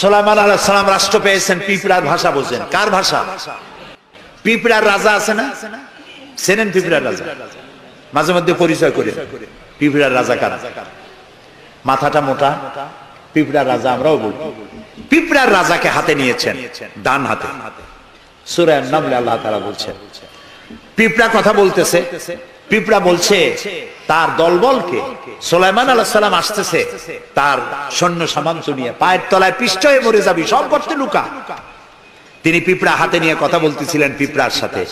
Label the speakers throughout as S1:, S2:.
S1: সোলাইমান আলাহ সালাম রাষ্ট্র পেয়েছেন, পিঁপড়ার ভাষা বোঝেন। কার ভাষা? পিঁপড়ার রাজা আছে না? সেনেন পিঁপড়ার রাজা? মাঝে মধ্যে পরিচয় করে পিঁপড়ার রাজা কার? মাথাটা মোটা, পিঁপড়ার রাজা আমরাও বলি। পিঁপড়ার রাজাকে হাতে নিয়েছেন, ডান হাতে। সুরায় নামলে আল্লাহ তারা বলছেন, পিঁপড়া কথা বলতেছে, পিঁপড়া বলছে, তার দলবলকে সোলাইমান আলাহ সাল্লাম আসতেছে, তার সৈন্য সামান্ত নিয়ে, পায়ের তলায় পিষ্ট হয়ে মরে যাবি, সব করতে লুকা। তিনি পিঁপড়া হাতে নিয়ে কথা বলতেছিলেন পিঁপড়ার সাথে।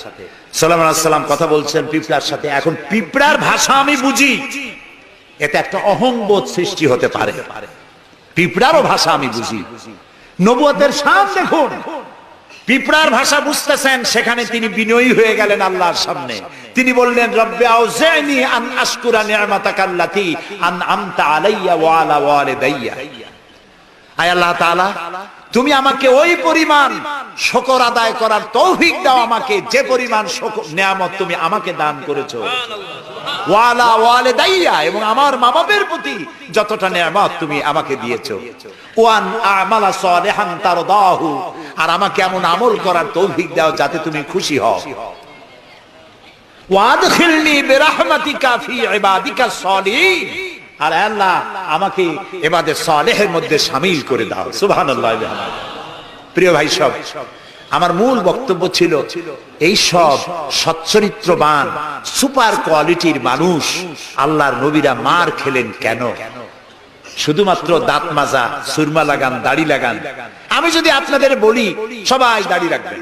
S1: সোলাইমান আলাহ সাল্লাম কথা বলছেন পিঁপড়ার সাথে। এখন পিঁপড়ার ভাষা আমি বুঝি। এতে একটা অহংবোধ সৃষ্টি হতে পারে। পিঁপড়ারও ভাষা আমি বুঝি। নবুয়তের শান দেখুন। পিঁপড়ার ভাষা বুঝতেছেন, সেখানে তিনি বিনয়ী হয়ে গেলেন আল্লাহর সামনে। তিনি বললেন, রব্বে আউজানি আন আশকুরা নি'মাতাকাল্লাতি আন আমতা আলাইয়া ওয়া আলা ওয়ালিদাইয়া। আয় আল্লাহ তাআলা, তুমি আমাকে ওই পরিমাণ শকর আদায় করার তৌফিক দাও আমাকে। যে পরিমাণ নিয়ামত তুমি আমাকে দান করেছ। ওয়ালা ওয়ালিদাইয়া এবং আমার মা প্রতি যতটা নিয়ামত তুমি আমাকে দিয়েছ। ওয়ান তারদাহু, আর আমাকে এমন আমল করার দাও যাতে তুমি খুশি হও। আমাকে মধ্যে শামিল করে দাও। সুবহানাল্লাহ প্রিয় ভাই সব আমার মূল বক্তব্য ছিল, এই সব সচ্চরিত্রবান, সুপার কোয়ালিটির মানুষ আল্লাহর নবীরা মার খেলেন কেন? শুধুমাত্র দাঁত মাজা, সুরমা লাগান, দাড়ি লাগান। আমি যদি আপনাদের বলি, সবাই দাড়ি রাখবেন।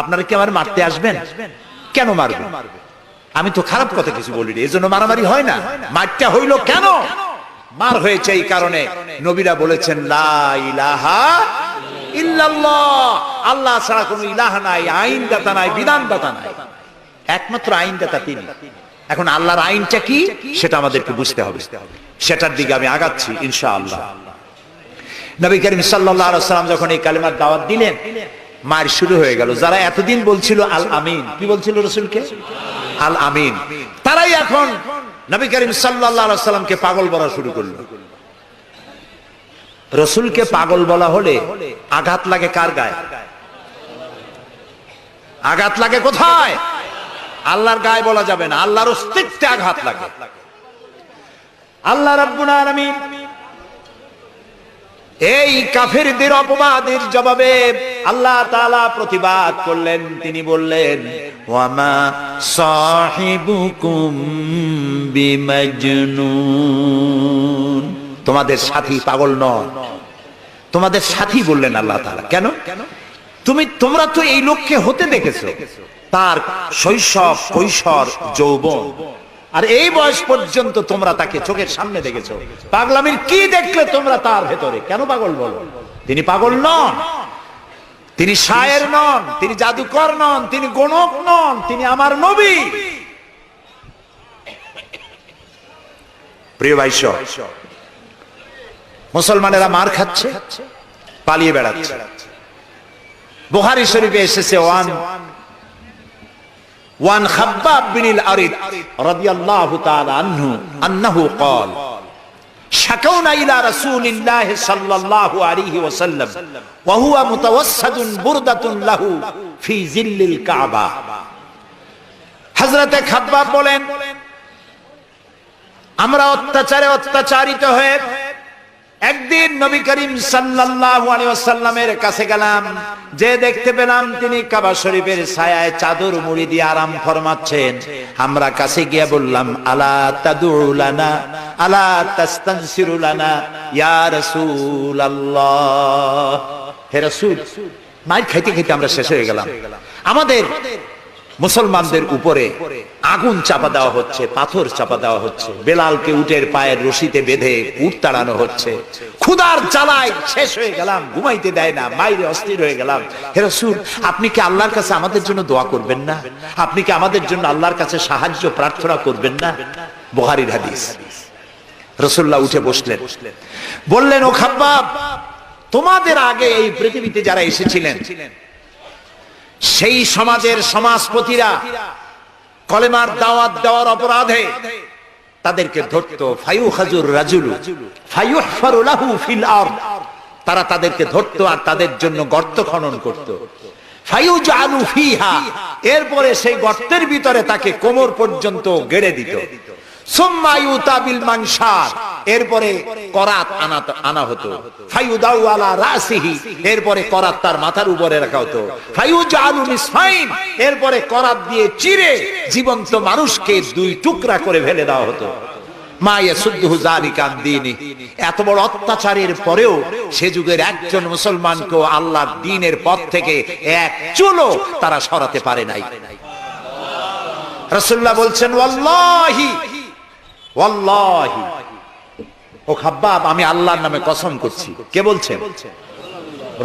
S1: আপনারা কি আমার মারতে আসবেন? কেন মারবেন? আমি তো খারাপ কথা কিছু বলিনি এই জন্য মারামারি হয় না। মারটা হইল কেন? মার হয়েছে এই কারণে। নবীরা বলেছেন, লা ইল্লাল্লাহ। আল্লাহ ছাড়া কোনো ইলাহা নাই আইন দাতা নাই বিধান দাতা নাই। একমাত্র আইন দাতা তিনি। এখন আল্লাহর আইনটা কি? সেটা আমাদেরকে বুঝতে হবে। সেটার দিকে আমি আগাচ্ছি, ইনশাআল্লাহ। নবী করিম সাল্লাল্লাহু সাল্লাম যখন এই কালিমার দাওয়াত দিলেন মার শুরু হয়ে গেল। যারা এতদিন বলছিল আল আমিন, কি বলছিল রসুলকে? আল আমিন। তারাই এখন নবী করিম আলাইহি সাল্লামকে পাগল বলা শুরু করল। রসুলকে পাগল বলা হলে আঘাত লাগে কার গায়ে? আঘাত লাগে কোথায়? আল্লাহর গায়ে বলা যাবে না, আল্লাহর অস্তিত্বে আঘাত লাগে। আল্লাহ রাব্বুল আলামিন এই কাফেরদের অপবাদের জবাবে আল্লাহ তাআলা প্রতিবাদ করলেন। তিনি বললেন, ওয়ামা সাহিবুকুম বিমাজনুন। তোমাদের সাথী পাগল নয়। তোমাদের সাথী বললেন আল্লাহ তাআলা। কেন? তুমি, তোমরা তো এই লোককে হতে দেখেছ। তার শৈশব, কৈশোর, যৌবন। আর এই বয়স পর্যন্ত তোমরা তাকে চোখের সামনে দেখেছ। পাগলামির কি দেখলে তোমরা তার ভেতরে? কেন পাগল বলো? তিনি পাগল নন। তিনি শায়ের নন, তিনি জাদুকর নন, তিনি গণক নন, তিনি আমার নবী। প্রিয় ভাইস মুসলমানেরা মার খাচ্ছে, পালিয়ে বেড়াচ্ছে। বোহারি শরীফে এসেছে ওয়ান ওয়ান খাব্বাব বিনিল আরিদ রাদিয়াল্লাহু তাআলা আনহু, আন্নাহু ক্বাল, শাকাউনা ইলা রাসূলিল্লাহি সাল্লাল্লাহু আলাইহি ওয়াসাল্লাম, ওয়া হুয়া মুতাওয়াসসাদুন বুরদাতুন লাহু ফি জিল্লিল কাবা। হযরতে খাব্বাব বলেন, আমরা অত্যাচারে অত্যাচারিত হয়ে একদিন নবী করিম সাল্লাল্লাহু আলাইহি ওয়াসাল্লামের কাছে গেলাম। যে দেখতে পেলাম তিনি কাবা শরীফের ছায়ায় চাদর মুড়ি দিয়ে আরাম ফরমাচ্ছেন। আমরা কাছে গিয়ে বললাম, আলা তাদুলানা আলা তাস্তানসিরুলানা ইয়া রাসূলুল্লাহ। হে রাসূল, মাইর খাইতে খাইতে আমরা শেষ হয়ে গেলাম। আমাদের মুসলমানদের উপরে আগুন চাপা দেওয়া হচ্ছে, পাথর চাপা দেওয়া হচ্ছে, বেলালকে উটের পায়ের রশিতে বেঁধে উট তাড়ানো হচ্ছে। ক্ষুদার জ্বালায় শেষ হয়ে গেলাম, ঘুমাইতে দেয় না, বাইরে অস্থির হয়ে গেলাম। হে রসুল, আপনি কি আল্লাহর কাছে আমাদের জন্য দোয়া করবেন না? আপনি কি আমাদের জন্য আল্লাহর কাছে সাহায্য, প্রার্থনা করবেন না? বহারির হাদিস। রসুল্লাহ উঠে বসলেন। বললেন, ও খাব্বাব, তোমাদের আগে এই পৃথিবীতে যারা এসেছিলেন সেই সমাজের সমাজপতিরা কলেমার দাওয়াত দেওয়ার অপরাধে তাদেরকে ধরত, ফায়ু হাজুর রাজুলু ফিল তারা তাদেরকে ধরতো আর তাদের জন্য গর্ত খনন করত। এরপরে সেই গর্তের ভিতরে তাকে কোমর পর্যন্ত গেড়ে দিত। জীবন্ত মানুষকে দুই টুকরা করে ফেলে দেওয়া হতো। এত বড় অত্যাচারের পরেও সে যুগের একজন মুসলমানকেও আল্লাহর দিনের পথ থেকে এক চুলো তারা সরাতে পারে নাই। রাসূলুল্লাহ বলছেন, ওয়াল্লাহি ওয়াল্লাহি। ও খাব্বাব, আমি আল্লাহর নামে কসম করছি। কে বলছেন?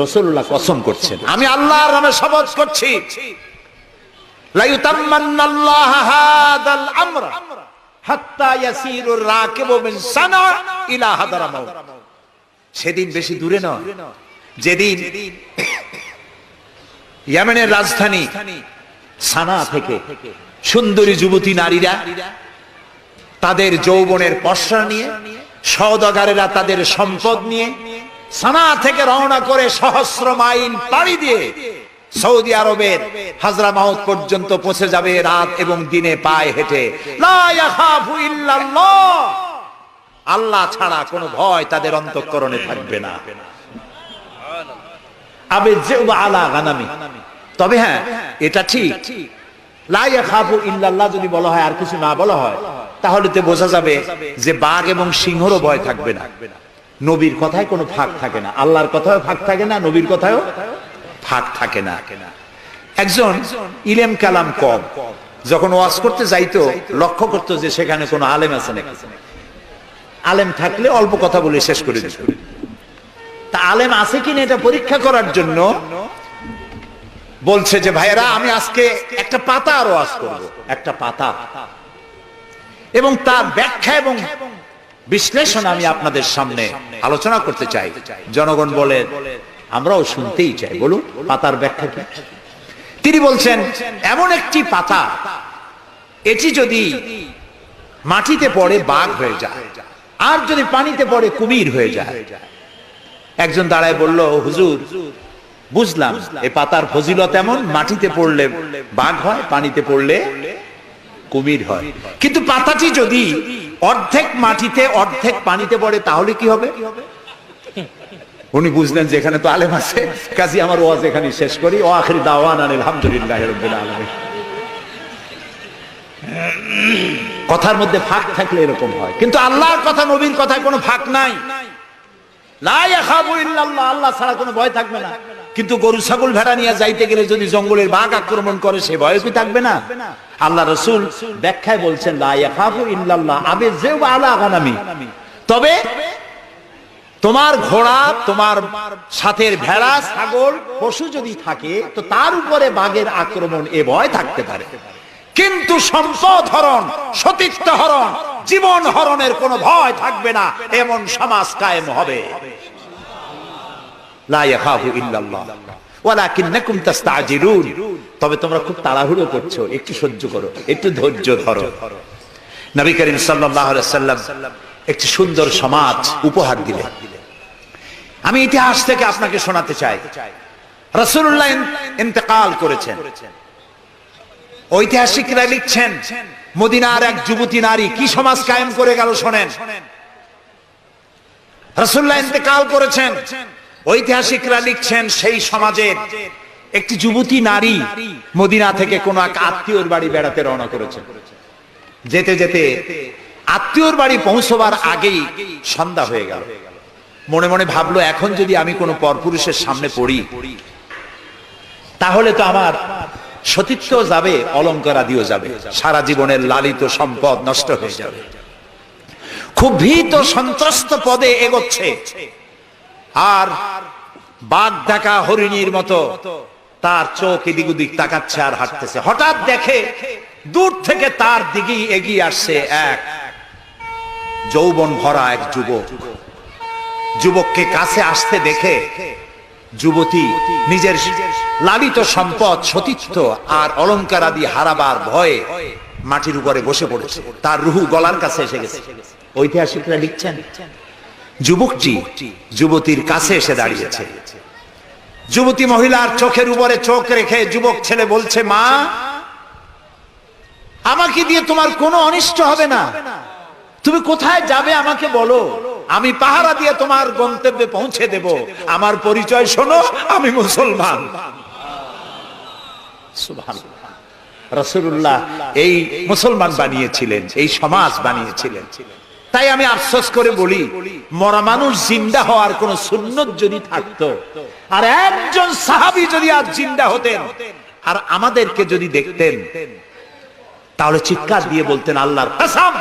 S1: রাসূলুল্লাহ কসম করছেন। আমি আল্লাহর নামে শপথ করছি। সেদিন বেশি দূরে নয়। যেদিন ইয়েমেনের রাজধানী সানা থেকে সুন্দরী যুবতী নারীরা তাদের যৌবনের পশরা নিয়ে, সওদাগারেরা তাদের সম্পদ নিয়ে, সানা থেকে রওনা করে সহস্র মাইল পাড়ি দিয়ে সৌদি আরবের হাজরা মাউত পর্যন্ত পৌঁছে যাবে রাত এবং দিনে পায়ে হেঁটে। আল্লাহ ছাড়া কোনো ভয় তাদের অন্তঃকরণে থাকবে না। গানামি। তবে হ্যাঁ এটা ঠিক। লা ইয়াখাফু ইল্লাল্লাহ যদি বলা হয়, আর কিছু না বলা হয়, তাহলে তো বোঝা যাবে যে বাঘ এবং সিংহরও ভয় থাকবে না। নবীর কথায় কোনো ফাঁক থাকে না। আল্লাহর কথাও ফাঁক থাকে না, নবীর কথাও ফাঁক থাকে না। একজন ইলেম কালাম কম, যখন ওয়াজ করতে যাইতো, লক্ষ্য করতো যে সেখানে কোনো আলেম আছে নাকি। আলেম থাকলে অল্প কথা বলে শেষ করে দিত। তা আলেম আছে কিনা এটা পরীক্ষা করার জন্য বলছে যে, ভাইয়েরা, আমি আজকে একটা পাতা আরও আজ করব। একটা পাতা। এবং তার ব্যাখ্যা এবং বিশ্লেষণ আমি আপনাদের সামনে আলোচনা করতে চাই। জনগণ বলে, আমরাও শুনতেই চাই। বলুন, পাতার ব্যাখ্যা কি? তিনি বলছেন, এমন একটি পাতা, এটি যদি মাটিতে পড়ে, বাঘ হয়ে যায়। আর যদি পানিতে পড়ে, কুমির হয়ে যায়। একজন দাঁড়ায় বলল, হুজুর বুঝলাম এই পাতার ফজিলত এমন, মাটিতে পড়লে বাঘ হয়, পানিতে পড়লে কুমির হয়। কিন্তু পাতাটি যদি অর্ধেক মাটিতে, অর্ধেক পানিতে পড়ে, তাহলে কি হবে? উনি বুঝলেন যে এখানে তো আলেম আছে। কাজী, আমার ওয়াজ এখানে শেষ করি। ও আখরি দাওয়ান আলহামদুলিল্লাহ কথার মধ্যে ফাঁক থাকলে এরকম হয়। কিন্তু আল্লাহর কথা, নবীর কথায় কোনো ফাঁক নাই। আল্লাহ ছাড়া কোনো ভয় থাকবে না। কিন্তু গরু ছাগল ভেড়া নিয়ে যাইতে গেলে যদি জঙ্গলের বাঘ আক্রমণ করে, সে ভয় কি থাকবে না? আল্লাহ রসুল ব্যাখ্যায় বলছেন আবে যে আলা তবে তোমার ঘোড়া, তোমার সাথের ভেড়া, ছাগল, পশু যদি থাকে, তো তার উপরে বাঘের আক্রমণ এ ভয় থাকতে পারে। কিন্তু সম্পদ হরণ, সতীত্ব হরণ, জীবন হরণের কোনো ভয় থাকবে না, এমন সমাজ কায়েম হবে। ওয়ালাকিন্নাকুম তবে তোমরা খুব তাড়াহুড়ো করছ, একটু সহ্য করো, একটু ধৈর্য ধরো। নবী করিম সাল্লাল্লাহু আলাইহি সাল্লাম একটি সুন্দর সমাজ উপহার দিলেন। আমি ইতিহাস থেকে আপনাকে শোনাতে চাই। রাসূলুল্লাহ ইন্তেকাল করেছেন। ঐতিহাসিকরা লিখছেন, মদিনার এক যুবতী নারী কি সমাজ কায়েম করে গেল শোনেন। রাসূলুল্লাহ ইন্তেকাল করেছেন। ঐতিহাসিকরা লিখছেন সেই সমাজের একটি যুবতী নারী মদিনা থেকে কোন এক আত্মীয়র বাড়ি বেড়াতে রওনা করেছেন যেতে যেতে আত্মীয়র বাড়ি পৌঁছবার আগেই সন্ধ্যা হয়ে গেল। মনে মনে ভাবলো, এখন যদি আমি কোনো পরপুরুষের সামনে পড়ি, তাহলে তো আমার সতীত্ব যাবে, অলঙ্কারাদিও যাবে। সারা জীবনের লালিত সম্পদ নষ্ট হয়ে যাবে। খুব ভীত সন্ত্রস্ত পদে এগোচ্ছে। আর বাঘ দেখা হরিণীর মতো তার চোখ এদিক ওদিক তাকাচ্ছে আর হাঁটতেছে। হঠাৎ দেখে দূর থেকে তার দিকেই এগিয়ে আসছে এক যৌবন ভরা এক যুবক। যুবককে কাছে আসতে দেখে যুবতী নিজের লালিত সম্পদ সতীত্ব আর অলঙ্কার আদি হারাবার ভয়ে মাটির উপরে বসে পড়েছে। তার রুহু গলার কাছে এসে গেছে। ঐতিহাসিকরা লিখছেন যুবকটি যুবতীর কাছে এসে দাঁড়িয়েছে। যুবতী মহিলার চোখের উপরে চোখ রেখে যুবক ছেলে বলছে, মা, আমাকে দিয়ে তোমার কোনো অনিষ্ট হবে না। তুমি কোথায় যাবে আমাকে বলো। আমি পাহারা দিয়ে তোমার গন্তব্যে পৌঁছে দেব। আমার পরিচয় শোনো, আমি মুসলমান। রসুল্লাহ এই মুসলমান বানিয়েছিলেন, এই সমাজ বানিয়েছিলেন। তাই আমি আফসোস করে বলি, মরা মানুষ জিন্দা হওয়ার কোন সুন্নত যদি থাকতো, আর একজন সাহাবি যদি আজ জিন্দা হতেন, আর আমাদেরকে যদি দেখতেন, তাহলে চিৎকার দিয়ে বলতেন, আল্লাহর কসম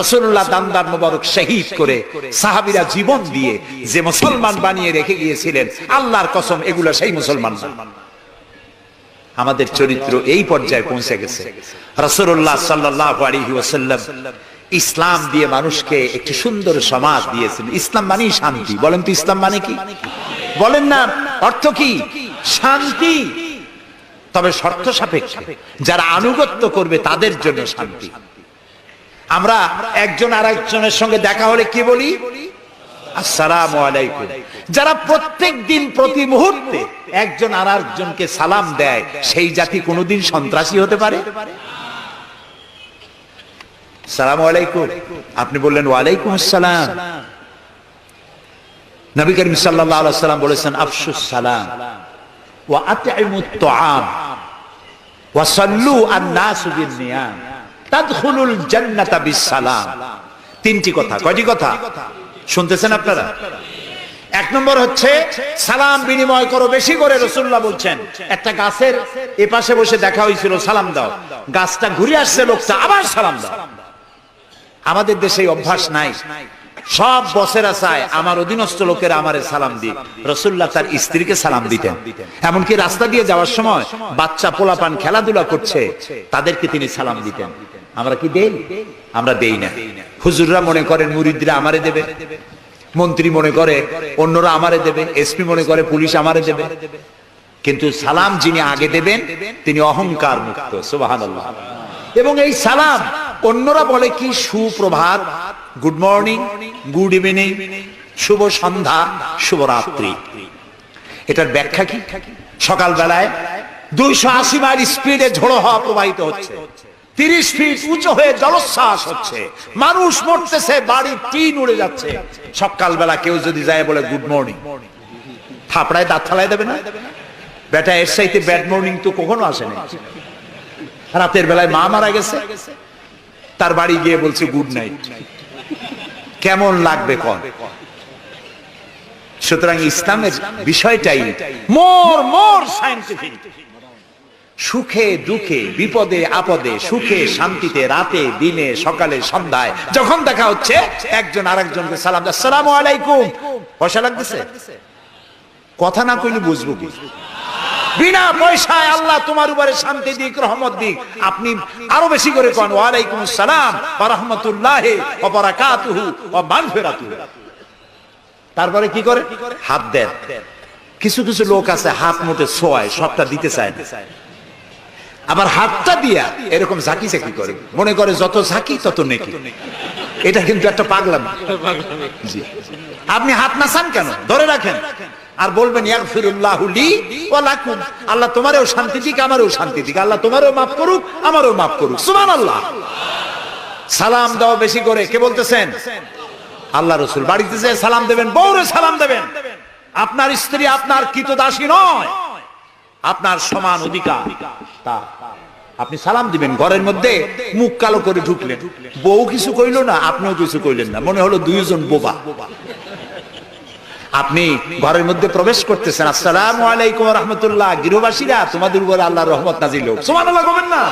S1: রসুল্লাহ দান্দার মোবারক শহীদ করে সাহাবিরা জীবন দিয়ে যে মুসলমান বানিয়ে রেখে গিয়েছিলেন, আল্লাহর কসম, এগুলো সেই মুসলমান আমাদের চরিত্র এই পর্যায়ে পৌঁছে গেছে। রসুল্লাহ সাল্লাহ ওসাল্লাম ইসলাম দিয়ে মানুষকে একটি সুন্দর সমাজ দিয়েছেন। ইসলাম মানেই শান্তি। বলেন তো ইসলাম মানে কি? বলেন না, অর্থ কি? শান্তি। তবে শর্ত সাপেক্ষে, যারা আনুগত্য করবে তাদের জন্য শান্তি। আমরা একজন আর একজনের সঙ্গে দেখা হলে কি বলি? আসসালাম আলাইকুম। যারা প্রত্যেক দিন, প্রতি মুহূর্তে একজন আর একজনকে সালাম দেয়, সেই জাতি কোনোদিন সন্ত্রাসী হতে পারে? সালাম আলাইকুম। আপনি বললেন, ওয়ালাইকুম আসসালাম। নবী করিম সাল্লাম বলেছেন, আফসুস সালাম তিনটি কথা। কয়টি কথা? শুনতেছেন আপনারা? এক নম্বর হচ্ছে, সালাম বিনিময় করো বেশি করে রসুল্লাহ বলছেন। একটা গাছের এ পাশে বসে দেখা হয়েছিল, সালাম দাও। গাছটা ঘুরে আসছে, লোকটা আবার সালাম দাও। আমাদের দেশে অভ্যাস নাই। সব বসেরা চায় আমার অধীনস্থ লোকেরা আমারে সালাম দিক। রসুল্লাহ তার স্ত্রীকে সালাম দিতেন। এমনকি রাস্তা দিয়ে যাওয়ার সময় বাচ্চা পোলাপান খেলাধুলা করছে, তাদেরকে তিনি সালাম দিতেন। আমরা কি দেই? আমরা দেই না। হুজুররা মনে করেন মুরিদরা আমারে দেবে। মন্ত্রী মনে করে অন্যরা আমারে দেবে। এসপি মনে করে পুলিশ আমারে দেবে। কিন্তু সালাম যিনি আগে দেবেন, তিনি অহংকার মুক্ত। সুবহানাল্লাহ। এবং এই সালাম অন্যরা বলে কি সুপ্রভাত? গুড মর্নিং গুড ইভিনিং শুভ সন্ধ্যা শুভরাত্রি এটার ব্যাখ্যা কি? সকাল বেলায় দুইশো আশি মাইল স্পিডে ঝোড়ো হওয়া প্রবাহিত হচ্ছে। তিরিশ ফিট উঁচু হয়ে জলোচ্ছ্বাস হচ্ছে। মানুষ মরতেছে বাড়ির টিন উড়ে যাচ্ছে। সকালবেলা কেউ যদি যায় বলে গুড মর্নিং থাপড়ায় দাঁত ফালাই দেবে না? বেটা, এর সাইতে ব্যাড মর্নিং তো কখনো আসেনি রাতের বেলায় মা মারা গেছে। তার বাড়ি গিয়ে বলছে গুড নাইট কেমন লাগবে কন? সুতরাং ইসলামের বিষয়টাই মোর মোর সাইন্টিফিক সুখে, দুঃখে, বিপদে, আপদে, সুখে, শান্তিতে, রাতে, দিনে, সকালে, সন্ধ্যায়, যখন দেখা হচ্ছে, একজন আরেকজনকে সালাম আসসালামু আলাইকুম। পয়সা লাগতেছে? কথা না কইলে বুঝব কি? বিনা পয়সায় আল্লাহ তোমার উপরে শান্তি দিক রহমত দিক। আপনি আরও বেশি করে কোন ওয়ালাইকুম আসসালাম ওয়া রাহমাতুল্লাহি ওয়া বারাকাতুহু ওয়া মাগফিরাতুহু। তারপরে কি করে? হাত দেন। কিছু কিছু লোক আছে হাত মুঠে ছোঁয়ায় সবটা দিতে চায় না। আবার হাতটা দিয়া এরকম ঝাঁকি ঝাঁকি করে। মনে করে যত ঝাঁকি তত নেকি। এটা কিন্তু একটা পাগলাম। জি। আপনি হাত নাচান কেন? ধরে রাখেন। আর বলবেন আল্লাহ তোমারও শান্তি দিক, আমারও শান্তি দিক। আল্লাহ তোমারও মাফ করুক, আমারও মাফ করুক। সুবহানাল্লাহ। সালাম দাও বেশি করে। কে বলতেছেন? আল্লাহ রসুল। বাড়িতে যে সালাম দেবেন, বউরে সালাম দেবেন। আপনার স্ত্রী আপনার কৃতদাসী নয়, আপনার সমান অধিকার। তা, আপনি সালাম দিবেন, ঘরের মধ্যে মুখ কালো করে ঢুকলেন। বউ কিছু কইল না, আপনিও কিছু কইলেন না। মনে হলো দুইজন বোবা। আপনি ঘরের মধ্যে প্রবেশ করতেছেন। আসসালাম আলাইকুম রহমতুল্লাহ। গৃহবাসীরা, তোমাদের উপর আল্লাহ রহমত নাজিল হোক। করবেন না।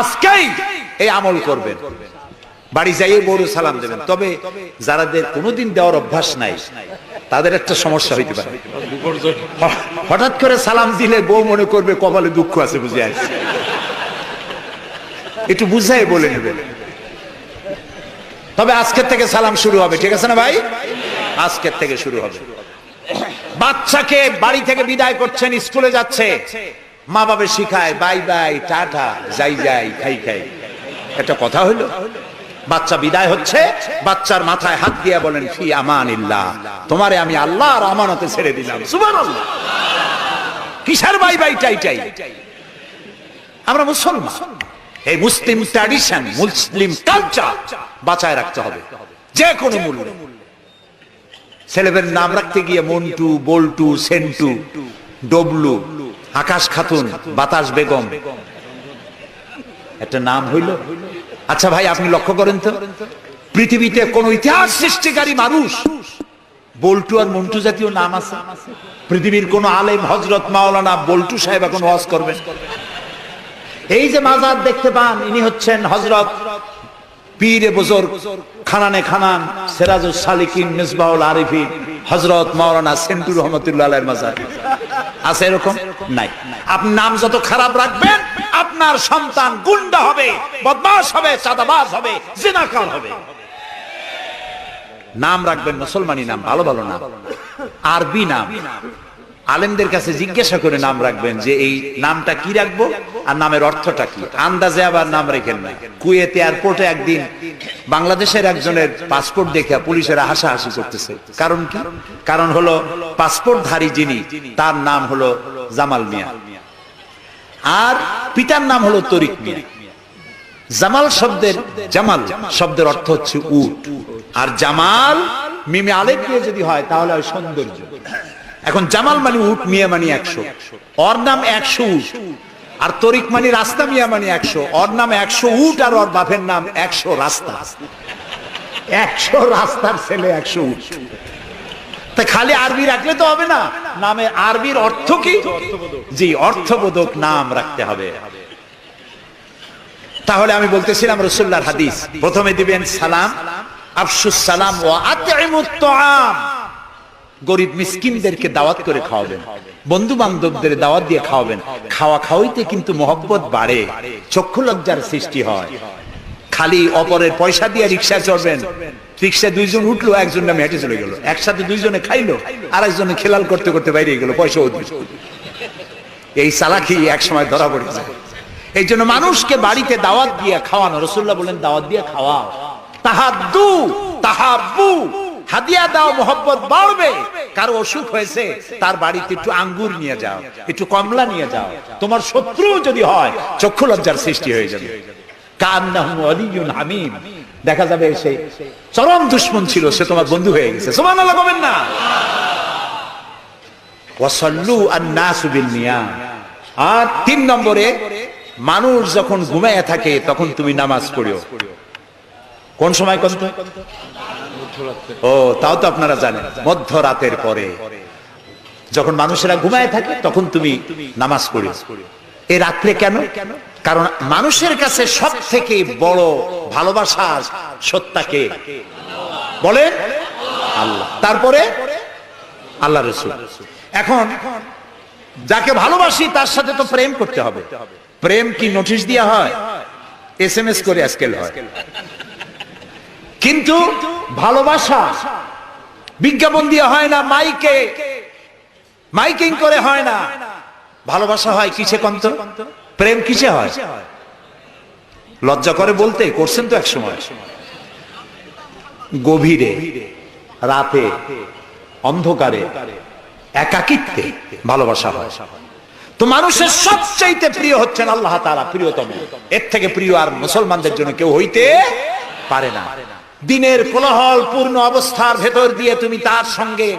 S1: আজকেই এই আমল করবেন। বাড়ি যাইয়ে বড় সালাম দেবেন। তবে যারাদের কোনোদিন দেওয়ার অভ্যাস নাই, তাদের একটা সমস্যা হইতে পারে। হঠাৎ করে সালাম দিলে বউ মনে করবে কপালে দুঃখ আছে বুঝে আসছে একটু বুঝাই বলে নেবেন। তবে আজকের থেকে সালাম শুরু হবে, ঠিক আছে না ভাই? আজকের থেকে শুরু হবে। বাচ্চাকে বাড়ি থেকে বিদায় করছেন, স্কুলে যাচ্ছে। মা বাবা শিখায়, বাই বাই, টাটা, যাই যাই, খাই খাই। একটা কথা হইল বাচ্চা বিদায় হচ্ছে, বাচ্চার মাথায় হাত দিয়ে বলেন, ফি আমান তোমারে আমি আল্লাহর আমানতে ছেড়ে দিলাম। সুবহানাল্লাহ। কিসের বাই বাই, টাই টাই? আমরা মুসলমান। এই মুসলিম ট্র্যাডিশন মুসলিম কালচার বাঁচায় রাখতে হবে, যে কোনো মূল্যে। ছেলেদের নাম রাখতে গিয়ে মন্টু, বল্টু, সেন্টু, ডবলু, আকাশ খাতুন, বাতাস বেগম। একটা নাম হইল। আচ্ছা ভাই, আপনি লক্ষ্য করেন তো, পৃথিবীতে কোন ইতিহাস সৃষ্টিকারী মানুষ, বল্টু আর মন্টু জাতীয় নাম আছে। পৃথিবীর কোন আলেম হজরত মাওলানা বল্টু সাহেব এখন ওয়াজ করবেন। এই যে মাজার দেখতে পান, ইনি হচ্ছেন হজরত পীরে বুজুর্গ, খানানে খানান সিরাজুল সালিকিন মিসবাউল আরিফিন হজরত মাওলানা সেন্টু রহমতুল্লাহ মাজার। আছে এরকম? নাই। আপনি নাম যত খারাপ রাখবেন, আপনার সন্তান গুন্ডা হবে, বদমাশ হবে, চাঁদাবাজ হবে, জিনাকার হবে। নাম রাখবেন মুসলমানি নাম, ভালো ভালো নাম। আরবি নাম। আলেমদের কাছে জিজ্ঞাসা করে নাম রাখবেন যে এই নামটা কি রাখব আর নামের অর্থটা কি? আন্দাজে আবার নাম রেখেন না। কুয়েত এয়ারপোর্টে একদিন বাংলাদেশের একজনের পাসপোর্ট দেখে পুলিশেরা হাসাহাসি করতেছে। কারণ কি? কারণ হলো পাসপোর্টধারী যিনি, তার নাম হলো জামাল মিয়া। আর পিতার নাম হলো তরিক মিয়া। জামাল শব্দের জামাল শব্দের অর্থ হচ্ছে উট। আর জামাল মিমে দিয়ে যদি হয় তাহলে সৌন্দর্য। এখন জামাল মানে উট, মিয়া মানে একশো। ওর নাম একশো উট। আর তরিক মানে রাস্তা, মিয়া মানে একশো। ওর নাম একশো উট আর ওর বাপের নাম একশো রাস্তা। একশো রাস্তার ছেলে একশো উট। তা খালি আরবি রাখলে তো হবে না। নামে আরবির অর্থ কি? জি, অর্থবোধক নাম রাখতে হবে। তাহলে আমি বলতেছিলাম রসুল্লাহর হাদিস। প্রথমে দিবেন সালাম। আফসুস সালাম ও তাআম। গরিব মিসকিনদেরকে দাওয়াত করে খাওয়াবেন। বন্ধু বান্ধবদের দাওয়াত দিয়ে খাওয়াবেন। খাওয়া খাওয়াইতে কিন্তু মহব্বত বাড়ে, চক্ষু লজ্জার সৃষ্টি হয়। খালি অপরের পয়সা দিয়ে রিক্সা চড়বেন। রিক্সা দুইজন উঠল একজন নামে হেঁটে চলে গেল। একসাথে দুইজনে খাইলো আর একজনে খেলাল করতে করতে বাইরে গেল, পয়সা ওদের এই চালাকি এক সময় ধরা পড়ে যায়। এই জন্য মানুষকে বাড়িতে দাওয়াত দিয়ে খাওয়ানো, রসুল্লাহ বলেন, দাওয়াত দিয়ে খাওয়াও। তাহাদু তাহাবু হাদিয়া দাও, মোহব্বত বাড়বে। কারও অসুখ হয়েছে, তার বাড়িতে একটু আঙ্গুর নিয়ে যাও, একটু কমলা নিয়ে যাও। তোমার শত্রু যদি হয়, চক্ষু লজ্জার সৃষ্টি হয়ে যাবে। দেখা যাবে সে চরম দুশ্মন ছিল, সে তোমার বন্ধু হয়ে গেছে। না? ওয়াসাল্লু আর তিন নম্বরে, মানুষ যখন ঘুমায় থাকে, তখন তুমি নামাজ পড়িও। কোন সময় কোন ও, তাও তো আপনারা জানেন, মধ্যরাতের পরে। যখন মানুষেরা ঘুমায় থাকে, তখন তুমি নামাজ পড়িও। এই রাত্রে কেন? কারণ মানুষের কাছে সব থেকে বড় ভালোবাসার সত্তাকে। বলেন? আল্লাহ। তারপরে? আল্লাহ রসুল। এখন, যাকে ভালোবাসি, তার সাথে তো প্রেম করতে হবে। প্রেম কি নোটিশ দেওয়া হয়? এস এম এস করে আজকাল হয়। কিন্তু ভালোবাসা বিজ্ঞাপন দিয়ে হয় না, মাইকে, মাইকিং করে হয় না। ভালোবাসা হয় কিসে কন্ত? প্রেম কিসে হয়? লজ্জা করে বলতে, করছেন তো এক সময় গভীরে, রাতে, অন্ধকারে, একাকিত্বে ভালোবাসা হয়। তো মানুষের সবচাইতে প্রিয় হচ্ছেন আল্লাহ তারা প্রিয়তম। এর থেকে প্রিয় আর মুসলমানদের জন্য কেউ হইতে পারে না। দিনের কোলাহল পূর্ণ অবস্থার ভেতর দিয়ে তুমি তার সঙ্গে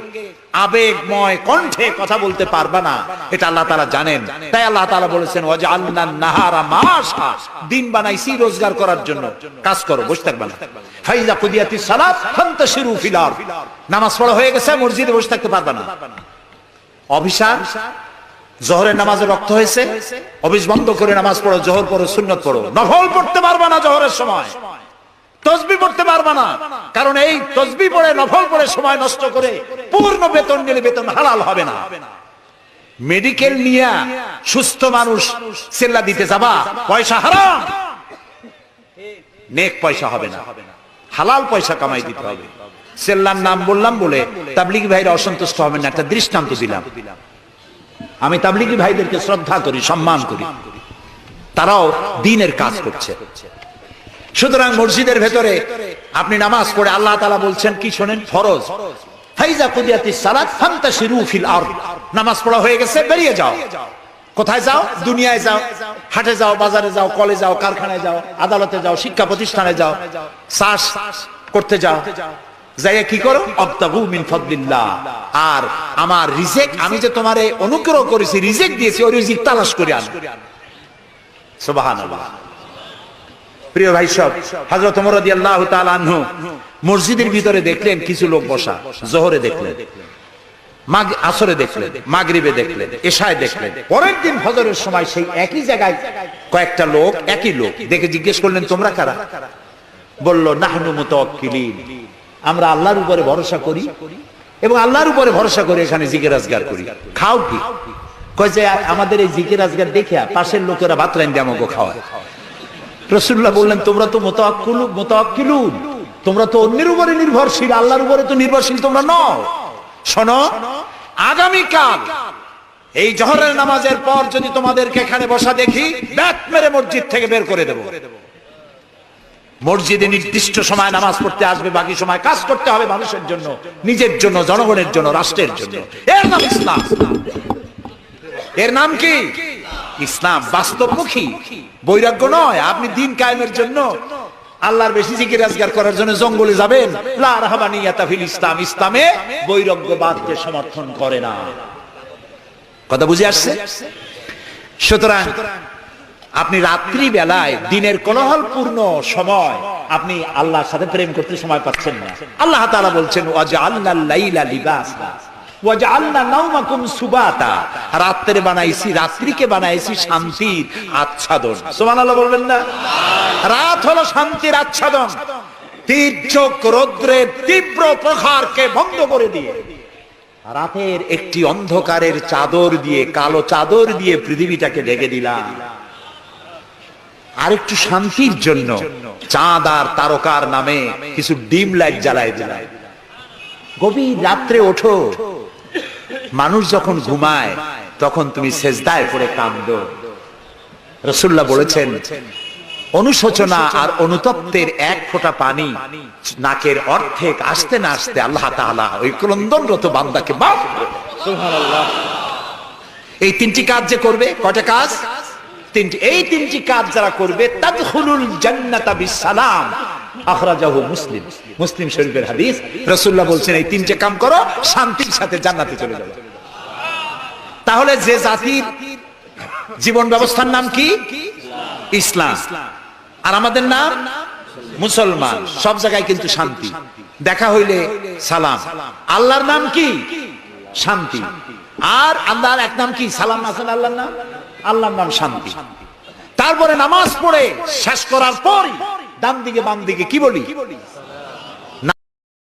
S1: আবেগময় কণ্ঠে কথা বলতে পারবা না। এটা আল্লাহ তাআলা জানেন। তাই আল্লাহ তাআলা বলেছেন নাহারা দিন বানাইছি রোজগার করার জন্য। কাজ করো, বসে থাকবে না। ফাইজা আরদ নামাজ পড়া হয়ে গেছে, মসজিদে বসে থাকতে পারবা না। অভিশাপ? জহরের নামাজে রক্ত হয়েছে? অফিস বন্ধ করে নামাজ পড়ো, জহর পড়ো, সুন্নত পড়ো। নফল পড়তে পারবা না জহরের সময়। তসবি পড়তে পারবা না। কারণ এই তসবি পড়ে, নফল পড়ে সময় নষ্ট করে পূর্ণ বেতন নিলে বেতন হালাল হবে না। মেডিকেল নিয়ে সুস্থ মানুষ সেল্লা দিতে যাবা, পয়সা হারাম। নেক পয়সা হবে না। হালাল পয়সা কামাই দিতে হবে। সেল্লার নাম বললাম বলে তাবলিগি ভাইরা অসন্তুষ্ট হবেন না, একটা দৃষ্টান্ত দিলাম। আমি তাবলিগি ভাইদেরকে শ্রদ্ধা করি, সম্মান করি। তারাও দিনের কাজ করছে। সুতরাং মসজিদের ভেতরে আপনি নামাজ পড়ে আল্লাহ তাআলা বলছেন, কি শোনেন? ফরজ। আরদ। নামাজ পড়া হয়ে গেছে, বেরিয়ে যাও। কোথায় যাও? দুনিয়ায় যাও। হাটে যাও, বাজারে যাও, কলে যাও, কারখানায় যাও, আদালতে যাও, শিক্ষা প্রতিষ্ঠানে যাও, চাষ করতে যাও। যাইয়া কি করো? মিন আর আমার রিজেক, আমি যে তোমারে অনুগ্রহ করেছি, রিজেক দিয়েছি, ওই রিজিক তালাশ করে আন। প্রিয় ভাই সব ওমর রাদিয়াল্লাহু আনহু মসজিদের ভিতরে দেখলেন কিছু লোক বসা, জোহরে দেখলেন আসরে দেখলেন দেখলেন, এশায় দেখলেন। পরের দিন সময় সেই একই জায়গায় কয়েকটা লোক, একই লোক দেখে জিজ্ঞেস করলেন, তোমরা কারা? বলল, নাহনু মুতাওয়াক্কিলিন, আমরা আল্লাহর উপরে ভরসা করি এবং আল্লাহর উপরে ভরসা করে এখানে জিকির আজগার করি। খাও কি? কয় যে, আমাদের এই জিকির আজগার দেখে পাশের লোকেরা ভাত রাইন দিয়ে আমাকে খাওয়ায়। রসুল্লাহ বললেন, তোমরা তো মোতাক্কুলু মোতাক্কিলুন তোমরা তো অন্যের উপরে নির্ভরশীল। আল্লাহর উপরে তো নির্ভরশীল তোমরা নও। শোনো, আগামীকাল এই জহরের নামাজের পর যদি তোমাদেরকে এখানে বসা দেখি মেরে মসজিদ থেকে বের করে দেব। মসজিদে নির্দিষ্ট সময় নামাজ পড়তে আসবে, বাকি সময় কাজ করতে হবে মানুষের জন্য, নিজের জন্য, জনগণের জন্য, রাষ্ট্রের জন্য। এর নাম ইসলাম। এর নাম কি? ইসলাম, বাস্তবমুখী, বৈরাগ্য নয়। আপনি দিন কায়েমের জন্য আল্লাহর বেশি জিকির রাজগার করার জন্য জঙ্গলে যাবেন। লা রাহবানিয়াতা ইসলাম। ইসলামে বৈরাগ্যবাদকে সমর্থন করে না। কথা বুঝে আসছে? সুতরাং আপনি রাত্রি বেলায় দিনের কোলাহলপূর্ণ সময় আপনি আল্লাহর সাথে প্রেম করতে সময় পাচ্ছেন না। আল্লাহ তাআলা বলছেন, ওয়াজআলনা লাইলা লিবাসা। রাত্রে বানাইছি, রাত্রিকে বানাইছি শান্তির আচ্ছাদন। সুবহানাল্লাহ বলবেন না? রাত হলো শান্তির আচ্ছাদন। তীর্যক রৌদ্রের তীব্র বন্ধ করে দিয়ে। রাতের একটি অন্ধকারের চাদর দিয়ে, কালো চাদর দিয়ে পৃথিবীটাকে ঢেকে দিলাম। আর একটু শান্তির জন্য চাঁদ আর তারকার নামে কিছু ডিম লাইট জ্বালায় জ্বালায় গভীর রাত্রে ওঠো মানুষ যখন ঘুমায়, তখন তুমি সেজদায় পড়ে কান্দ রসুল্লাহ বলেছেন, অনুশোচনা আর অনুতপ্তের এক ফোঁটা পানি নাকের অর্ধেক আসতে না আসতে আল্লাহ তাআলা ওই ক্রন্দনরত বান্দাকে এই তিনটি কাজ যে করবে, কয়টা কাজ? তিনটি। এই তিনটি কাজ যারা করবে, তাদখুলুল জান্নাতা বিসালাম আখরাজাহু মুসলিম। মুসলিম শরীফের হাদিস, রাসূলুল্লাহ বলছেন, এই তিনটে কাম করো, শান্তির সাথে জান্নাতে চলে যাবে তাহলে যে জাতির জীবন ব্যবস্থার নাম কি? ইসলাম। আর আমাদের নাম? মুসলমান। সব জায়গায় কিন্তু শান্তি। দেখা হইলে সালাম। আল্লাহর নাম কি? শান্তি। আর আল্লাহর এক নাম কি? সালাম আছেন আল্লাহর নাম? আল্লাহর নাম শান্তি। তারপরে নামাজ পড়ে শেষ করার পর ডান দিকে বাম দিকে কি বলি?